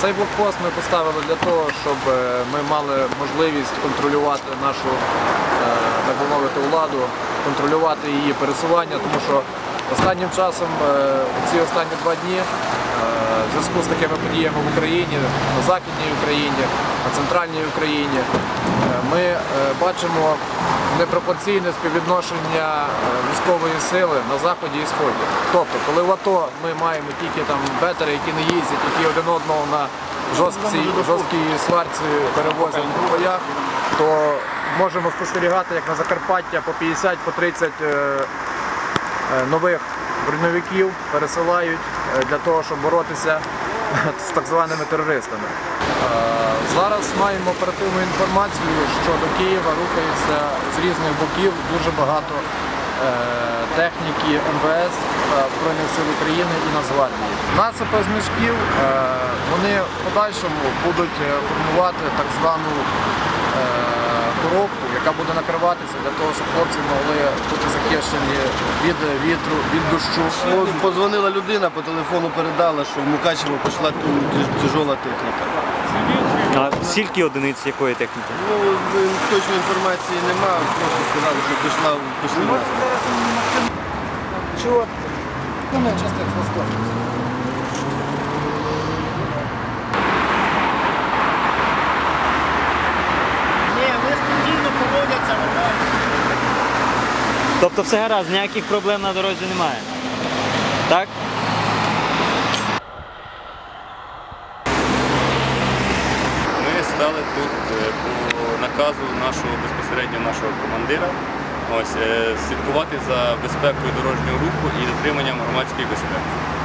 Цей блокпост ми поставили для того, щоб е, ми мали можливість контролювати нашу, е, так би мовити, владу, контролювати її пересування, тому що останнім часом, е, ці останні два дні, в зв'язку з такими подіями в Україні, на Західній Україні, на центральній Україні, ми е, бачимо непропорційне співвідношення е, військової сили на заході і сході. Тобто, коли в АТО ми маємо тільки там бетери, які не їздять, які один одного на жорсткій, жорсткій сварці перевозять в боях, то можемо спостерігати, як на Закарпаття по 50 по 30 е, нових броньовиків пересилають для того, щоб боротися з так званими терористами. Е, Зараз маємо оперативну інформацію, що до Києва рухається з різних боків дуже багато е, техніки МВС е, Збройних сил України і Нацгвардії. Насипи з мішків е, вони в подальшому будуть е, формувати так звану е, коробку, яка буде накриватися для того, щоб хлопці могли бути захищені від вітру, від дощу. Позвонила людина, по телефону передала, що в Мукачево пішла тяж- тяжола техніка. А скільки одиниць якої техніки? Ну, е, точної інформації немає, просто сказали, що пішла, пішли нас. Чого? Ну, не часто Тобто все гаразд, ніяких проблем на дорозі немає. Так? Ми стали тут е, по наказу нашого безпосередньо нашого командира ось, е, слідкувати за безпекою дорожнього руху і дотриманням громадської безпеки.